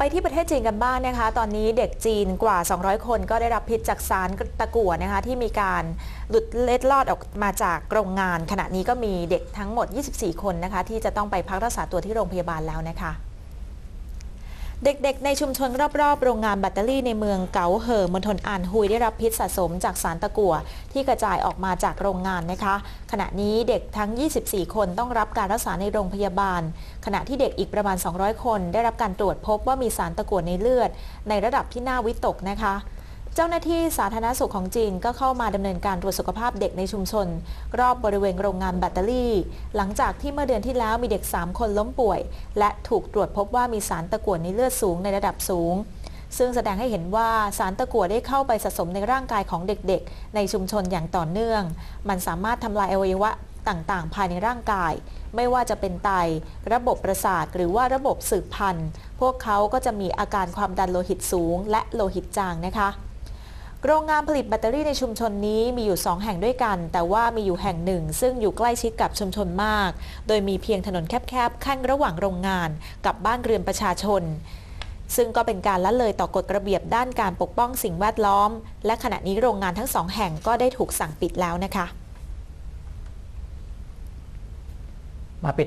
ไปที่ประเทศจีนกันบ้างนะคะ ตอนนี้เด็กจีนกว่า 200 คนก็ได้รับพิษจากสารตะกั่วนะคะที่มีการหลุดเล็ดลอดออกมาจากโรงงาน ขณะนี้ก็มีเด็กทั้งหมด 24 คนนะคะที่จะต้องไปพักรักษาตัวที่โรงพยาบาลแล้วนะคะ เด็กๆ ในชุมชนรอบๆ โรงงานแบตเตอรี่ในเมืองเก๋าเหอมณฑลอานฮุยได้รับพิษสะสมจากสารตะกั่วที่กระจายออกมาจากโรงงานนะคะ ขณะนี้เด็กทั้ง 24 คนต้องรับการรักษาในโรงพยาบาล ขณะที่เด็กอีกประมาณ 200 คน ได้รับการตรวจพบว่ามีสารตะกั่วในเลือด ในระดับที่น่าวิตกนะคะ เจ้าหน้าที่สาธารณสุขของจีนก็เข้ามาดำเนินการตรวจสุขภาพเด็กในชุมชน รอบบริเวณโรงงานแบตเตอรี่ หลังจากที่เมื่อเดือนที่แล้วมีเด็ก 3 คนล้มป่วย และถูกตรวจพบว่ามีสารตะกั่วในเลือดสูงในระดับสูง ซึ่งแสดงให้เห็นว่าสารตะกั่วได้เข้าไปสะสมในร่างกายของเด็กๆ ในชุมชนอย่างต่อเนื่อง มันสามารถทำลายอวัยวะต่างๆ ภายในร่างกาย ไม่ว่าจะเป็นไต ระบบประสาท หรือว่าระบบสืบพันธุ์ พวกเขาก็จะมีอาการความดันโลหิตสูง และโลหิตจางนะคะ โรงงานผลิตแบตเตอรี่ในชุมชนนี้มีอยู่ 2 แห่งด้วยกัน แต่ว่ามีอยู่แห่งหนึ่ง ซึ่งอยู่ใกล้ชิดกับชุมชนมาก โดยมีเพียงถนนแคบๆขั้นระหว่างโรงงานกับบ้านเรือนประชาชน ซึ่งก็เป็นการละเลยต่อกฎระเบียบด้านการปกป้องสิ่งแวดล้อม และขณะนี้โรงงานทั้งสองแห่งก็ได้ถูกสั่งปิดแล้วนะคะ มาปิด